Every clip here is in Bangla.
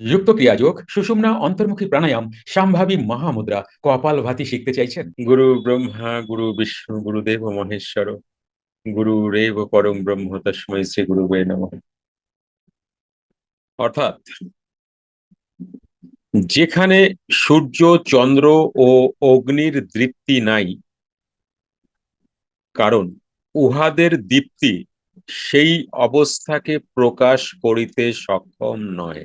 যুক্ত ক্রিয়াযোগ, সুষুম্না, অন্তর্মুখী প্রাণায়াম, সাম্ভাবী মহামুদ্রা, কপাল ভাতি শিখতে চাইছেন। গুরু ব্রহ্মা, গুরু বিষ্ণু গুরুদেব মহেশ্বর, গুরু রেব পরম ব্রহ্ম, তস্মৈ শ্রী গুরু বে নম। অর্থাৎ যেখানে সূর্য, চন্দ্র ও অগ্নির দৃপ্তি নাই, কারণ উহাদের দীপ্তি সেই অবস্থাকে প্রকাশ করিতে সক্ষম নয়।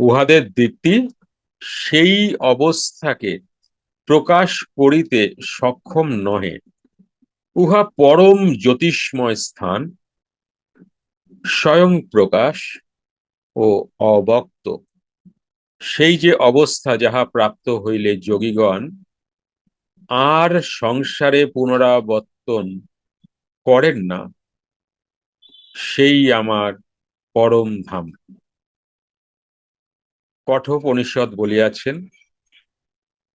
উহাদের দীপ্তি সেই অবস্থাকে প্রকাশ করিতে সক্ষম নহে। উহা পরম জ্যোতিষ্ময় স্থান, স্বয়ং প্রকাশ ও অবক্ত। সেই যে অবস্থা যাহা প্রাপ্ত হইলে যোগীগণ, আর সংসারে পুনরাবর্তন করেন না, সেই আমার পরম ধাম। কঠোপনিষদ বলিয়াছেন,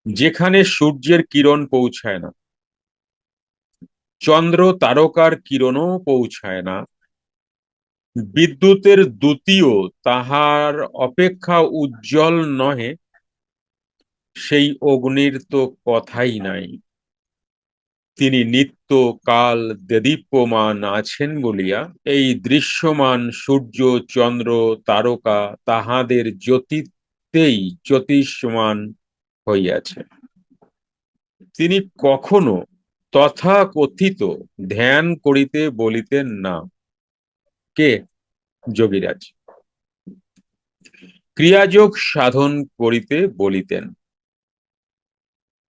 যেখানে সূর্যের কিরণ পৌঁছায় না, চন্দ্র তারকার কিরণও পৌঁছায় না, বিদ্যুতের দ্বিতীয় তাহার অপেক্ষা উজ্জ্বল নহে, সেই অগ্নির তো কথাই নাই। তিনি নিত্য কাল দেদীপ্যমান আছেন বলিয়া, এই দৃশ্যমান সূর্য, চন্দ্র, তারকা তাহাদের জ্যোতিতেই জ্যোতিষমান হইয়াছে। তিনি কখনো তথা কথিত ধ্যান করিতে বলিতেন না। কে? যোগীরাজ। ক্রিয়াযোগ সাধন করিতে বলিতেন।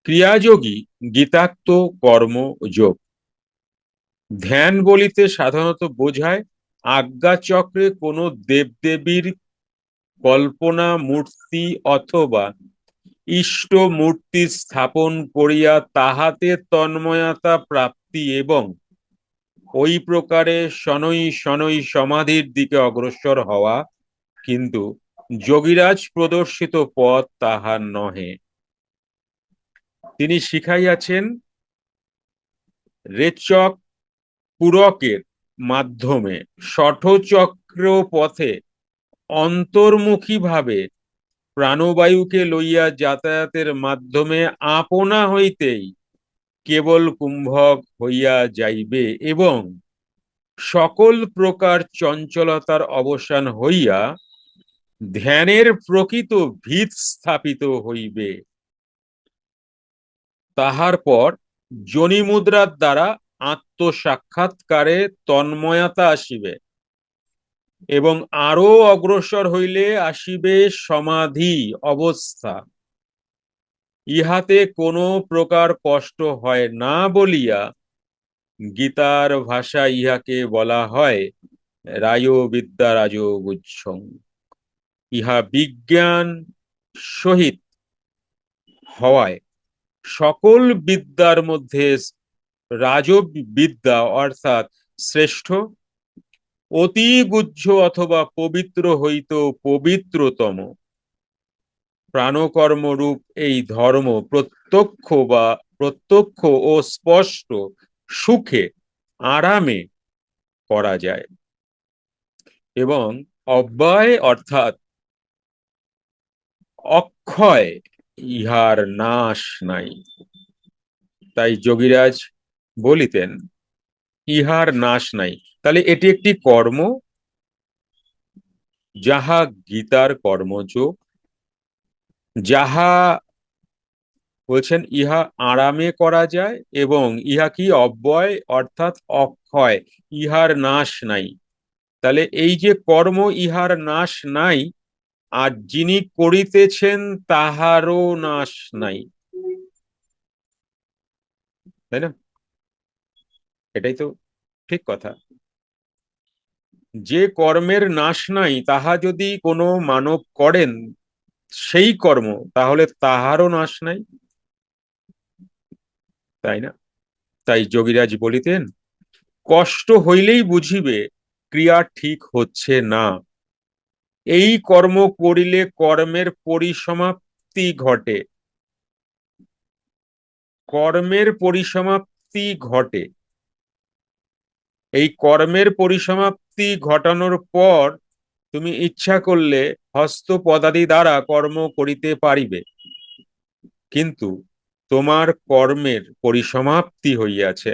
ক্রিয়াযোগী গীতাক্ত কর্ম যোগ। ধ্যান বলিতে সাধারণত বোঝায় আজ্ঞাচক্রে কোনো দেবদেবীর কল্পনা মূর্তি অথবা ইষ্ট মূর্তি স্থাপন করিয়া তাহাতে তন্ময়তা প্রাপ্তি এবং ওই প্রকারে শনৈ শনৈ সমাধির দিকে অগ্রসর হওয়া, কিন্তু যোগীরাজ প্রদর্শিত পথ তাহার নহে। তিনি শিখাইয়াছেন, রেচক পুরকের মাধ্যমে ষঠচক্র পথে অন্তর্মুখী ভাবে প্রাণবায়ুকে লইয়া যাতায়াতের মাধ্যমে আপনা হইতেই কেবল কুম্ভক হইয়া যাইবে এবং সকল প্রকার চঞ্চলতার অবসান হইয়া ধ্যানের প্রকৃত ভিত স্থাপিত হইবে। তাহার পর মুদ্রার দ্বারা আত্মসাক্ষাৎকারে তন্ময়তা আসিবে। এবং আরও অগ্রসর হইলে আসিবে সমাধি, অবস্থা। ইহাতে কোনো প্রকার কষ্ট হয় না বলিয়া গীতার ভাষা ইহাকে বলা হয় রায় বিদ্যা রাজ ইহা বিজ্ঞান সহিত হওয়ায় সকল বিদ্যার মধ্যে রাজবিদ্যা অর্থাৎ শ্রেষ্ঠ অতি গুজ্জ অথবা পবিত্র হইত পবিত্রতম। প্রাণকর্মরূপ এই ধর্ম প্রত্যক্ষ বা প্রত্যক্ষ ও স্পষ্ট সুখে আরামে করা যায়। এবং অব্যয় অর্থাৎ অক্ষয় ইহার নাশ নাই। তাই যোগীরাজ বলিতেন ইহার নাশ নাই। তাহলে এটি একটি কর্ম, যাহা গীতার কর্মযোগ, যাহা বলছেন, ইহা আরামে করা যায় এবং ইহা কি অব্যয় অর্থাৎ অক্ষয়, ইহার নাশ নাই। তাহলে এই যে কর্ম ইহার নাশ নাই, আর যিনি করিতেছেন তাহারও নাশ নাই। তাই না? এটাই তো ঠিক কথা। যে কর্মের নাশ নাই, তাহা যদি কোনো মানব করেন, সেই কর্ম, তাহলে তাহারও নাশ নাই। তাই না? তাই যোগীরাজ বলিতেন, কষ্ট হইলেই বুঝিবে, ক্রিয়া ঠিক হচ্ছে না। এই কর্ম করিলে কর্মের পরিসমাপ্তি ঘটে। কর্মের পরিসমাপ্তি ঘটে। এই কর্মের পরিসমাপ্তি ঘটানোর পর তুমি ইচ্ছা করলে হস্ত পদাদি দ্বারা কর্ম করিতে পারিবে। কিন্তু তোমার কর্মের পরিসমাপ্তি হইয়াছে।